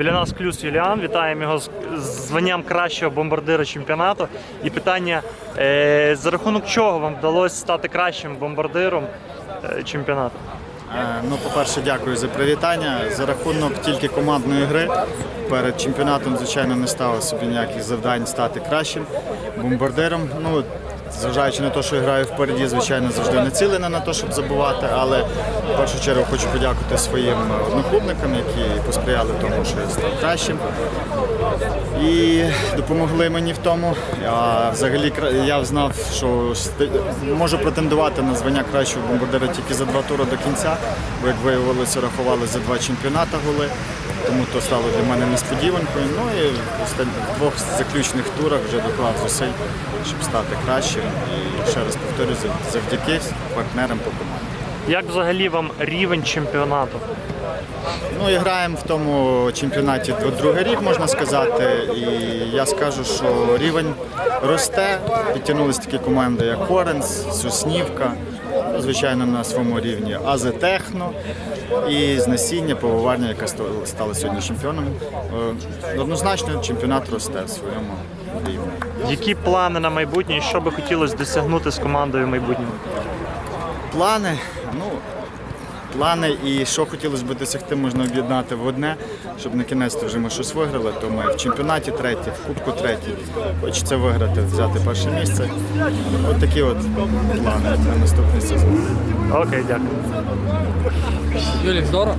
Біля нас Клюс Юліан. Вітаємо його з званням кращого бомбардира чемпіонату. І питання: е, за рахунок чого вам вдалося стати кращим бомбардиром е, чемпіонату? Е, Ну, по-перше, дякую за привітання. За рахунок тільки командної гри перед чемпіонатом, звичайно, не ставив собі ніяких завдань стати кращим бомбардиром. Ну, зважаючи на те, що я граю впереді, звичайно, завжди націлена на те, щоб забувати. Але в першу чергу хочу подякувати своїм одноклубникам, які посприяли тому, що я став кращим. І допомогли мені в тому. А взагалі я знав, що можу претендувати на звання кращого бомбардира тільки за два тури до кінця, бо як виявилося, рахували за два чемпіоната голи. Тому то стало для мене несподіванкою. Ну і в двох заключних турах вже доклав зусиль, щоб стати кращим. І ще раз повторюю, завдяки партнерам по команді. Як взагалі вам рівень чемпіонату? Ну і граємо в тому чемпіонаті другий рік, можна сказати. І я скажу, що рівень росте. Підтягнулися такі команди, як Хоренс, Соснівка, ну, звичайно, на своєму рівні Азетехно і з насіння пивоварня, яка ста- стала сьогодні чемпіоном. Е, Однозначно чемпіонат росте в своєму рівні. Які плани на майбутнє і що би хотілося досягнути з командою майбутнього? Плани, ну. Плани і що хотілося б досягти, можна об'єднати в одне, щоб на кінець вже ми щось виграли, то ми в чемпіонаті треті, в Кубку треті. Хочеться виграти, взяти перше місце. От такі от плани на наступний сезон. Окей, дякую. Юлік, здорово.